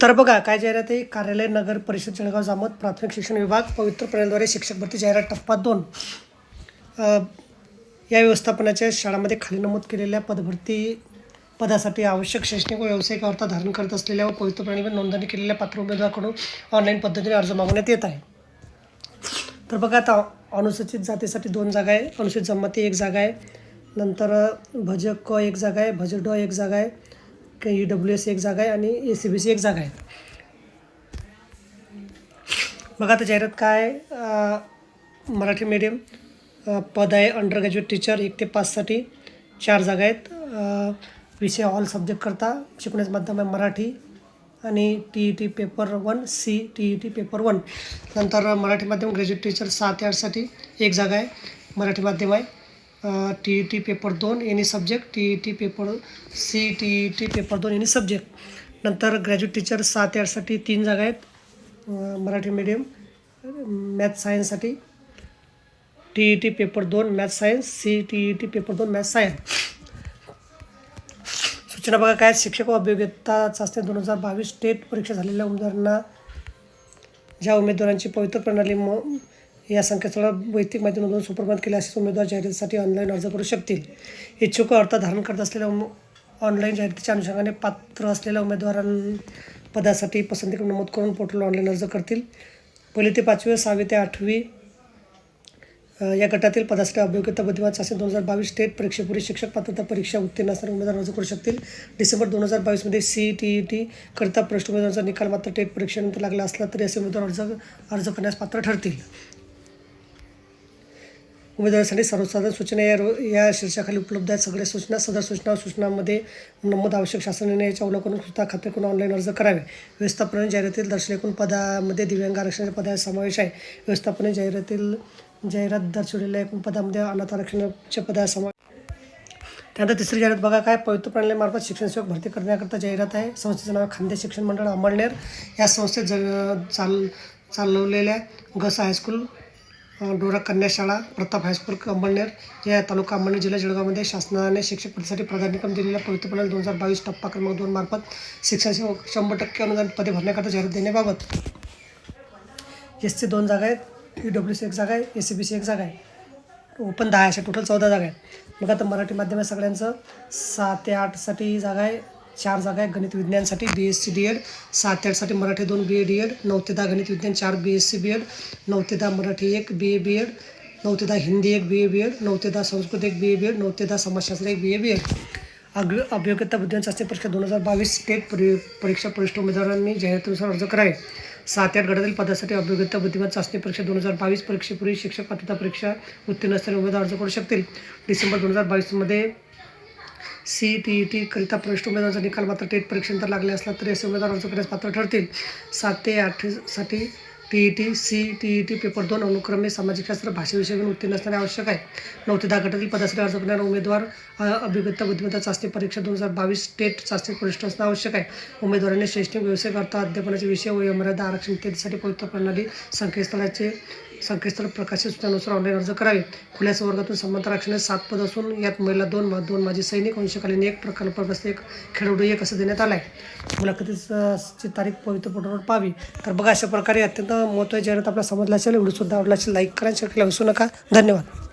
तर बघा काय जाहिरात आहे? कार्यालय नगर परिषद जळगाव जामत प्राथमिक शिक्षण विभाग पवित्र प्रणालीद्वारे शिक्षक भरती जाहिरात टप्पा दोन. या व्यवस्थापनाच्या शाळांमध्ये खाली नमूद केलेल्या पदभरती पदासाठी आवश्यक शैक्षणिक व व्यावसायिक अर्थ धारण करत असलेल्या व पवित्र प्रणालीवर नोंदणी केलेल्या पात्र उमेदवाराकडून ऑनलाईन पद्धतीने अर्ज मागवण्यात येत आहे. तर बघा आता अनुसूचित जातीसाठी दोन जागा आहे. अनुसूचित जमाती एक जागा आहे. नंतर भज क एक जागा आहे भज ड एक जागा आहे. के ई डब्ल्यू एस एक जागा आहे आणि ए सी बी सी एक जागा आहे. बघा आता जाहिरात काय मराठी मीडियम पद आहे अंडर ग्रॅज्युएट टीचर एक ते पाचसाठी चार जागा आहेत. विषय ऑल सब्जेक्ट करता शिकण्याचं माध्यम आहे मराठी आणि T E T paper one C T E T paper one नंतर मराठी माध्यम ग्रॅज्युएट टीचर सहा ते आठसाठी एक जागा आहे मराठी माध्यम आहे. टी ई टी पेपर दोन any subject T E T paper C T E T paper दोन एनी सब्जेक्ट. नंतर ग्रॅज्युएट टीचर सहा ते आठसाठी तीन जागा आहेत मराठी मीडियम मॅथ सायन्ससाठी टी ई टी पेपर दोन math science C T E T paper दोन मॅथ सायन्स सूचना बघा काय शिक्षक व अभियोग्यता चाचणी दोन हजार बावीस स्टेट परीक्षा झालेल्या उमेदवारांना ज्या उमेदवारांची पवित्र प्रणाली म या संकेतस्थळावर वैयक्तिक माहिती नोंदवून सुप्रभात केले असेच उमेदवार जाहिरातीसाठी ऑनलाईन अर्ज करू शकतील. इच्छुक अर्थ धारण करत असलेल्या उम ऑनलाईन जाहिरातीच्या अनुषंगाने पात्र असलेल्या उमेदवारां पदासाठी पसंती नमूद करून पोर्टल ऑनलाईन अर्ज करतील. पहिली ते पाचवी सहावी ते आठवी या गटातील पदासाठी अभियोग्यता बुद्धिमान चाचणी दोन हजार बावीस स्टेट परीक्षेपूर्वी शिक्षक पात्रता परीक्षा उत्तीर्ण असणारे उमेदवार अर्ज करू शकतील. डिसेंबर दोन हजार बावीसमध्ये सी टी ई टी करता प्रश्न उमेदवारांचा निकाल मात्र टेट परीक्षेनंतर लागला असला तरी असे उमेदवार अर्ज अर्ज करण्यास पात्र ठरतील. उमेदवारीसाठी सर्वसाधारण सूचना या रो या शीर्षाखाली उपलब्ध आहेत. सगळ्या सूचना सदर सूचना सूचनामध्ये सूचनांमध्ये नमूद आवश्यक शासन निर्णयाच्या अवलोकन सुद्धा खात्री करून ऑनलाईन अर्ज करावे. व्यवस्थापन जाहिरातील दर्शवले एकूण पदामध्ये दिव्यांग आरक्षणाच्या पदाचा समावेश आहे. व्यवस्थापन जाहिरातील जाहिरात दर्शवलेल्या एकूण पदामध्ये अनाथ आरक्षणाच्या पदाचा समावेश त्यानंतर तिसरी जाहिरात बघा काय? पवित्र प्रणालीमार्फत शिक्षण सेवक भरती करण्याकरता जाहिरात आहे. संस्थेचं नाव खांदे शिक्षण मंडळ अंमळनेर या संस्थेत ज चाल चालवलेल्या गस हायस्कूल डोरा कन्या शाळा प्रताप हायस्कूल अंबळनेर या तालुका अंबळनेर जिल्हा जळगावमध्ये शासनाने शिक्षक पदासाठी प्राधान्यक्रम दिलेल्या पवित्र प्रणाली दोन हजार बावीस टप्पा क्रमांक दोन मार्फत शिक्षण शंभर टक्के अनुदान पदे भरण्याकरता जाहिरात देण्याबाबत. एस सी दोन जागा आहेत ई डब्ल्यू सी एक जागा आहे एस सी बी सी एक जागा आहे. ओपन दहा अशा टोटल चौदा जागा आहेत. मग आता मराठी माध्यम सगळ्यांचं सात ते आठसाठी जागा आहे. चार जागा आहे गणित विज्ञानसाठी B S C D Ed सात ते आठसाठी मराठी दोन बी ए डी एड नऊ ते दहा गणित विज्ञान चार B S C B Ed नऊ ते दहा मराठी एक बी ए बी एड नऊ ते दहा हिंदी एक बी ए बी एड नऊ ते दहा संस्कृत एक बी ए बी एड नऊ ते दहा समाजशास्त्र एक बी ए बी एड अग्र अभियोग्यता बुद्धिमान चाचणी परीक्षा दोन हजार बावीस स्टेट परी परीक्षा वरिष्ठ उमेदवारांनी जाहिरातीनुसार अर्ज करावे. सात आठ गटातील पदासाठी अभियोग्यता बुद्धिमान चाचणी परीक्षा दोन हजार बावीस परीक्षेपूर्वी शिक्षक पात्रता परीक्षा उत्तीर्ण असलेले उमेदवार अर्ज करू शकतील. डिसेंबर दोन हजार बावीसमध्ये सी टी ई टी करिता प्रविष्ट उमेदवारांचा निकाल मात्र टेट परीक्षेनंतर लागले असला तरी असे उमेदवार अर्ज करण्यास पात्र ठरतील. सात ते आठसाठी T E T C T E T paper दोन अनुक्रमे सामाजिक शास्त्र भाषेविषयी घेऊन उत्तीर्ण असणे आवश्यक आहे. नऊ ते दहा गटातील पदासाठी अर्ज करणारा उमेदवार अभिगत बुद्धिमत्ता चाचणी परीक्षा दोन हजार बावीस स्टेट चाचणी प्रविष्ट असणे आवश्यक आहे. उमेदवारांनी शैक्षणिक व्यावसायिक अर्थ अध्यापनाचे विषय व मर्यादा आरक्षण इत्यादीसाठी पवित्र प्रणाली संकेतस्थळाचे संकेतस्थळ प्रकाशित सूचनानुसार ऑनलाईन अर्ज करावे. खुल्या वर्गातून समांतर आरक्षणाचे सात पद असून यात महिला दोन मा- दोन माजी सैनिक अंशकालीन एक प्रकल्पग्रस्त एक खेळाडू एक असं देण्यात आलं आहे मुलाखतीची तारीख पवित्र पोर्टलवर पाहावी. तर बघा अशा प्रकारे अत्यंत महत्त्वाची जाहिरात आपल्याला समजला असेल व्हिडिओ सुद्धा आवडला असेल लाईक करा शेअर केला विसरू नका. धन्यवाद.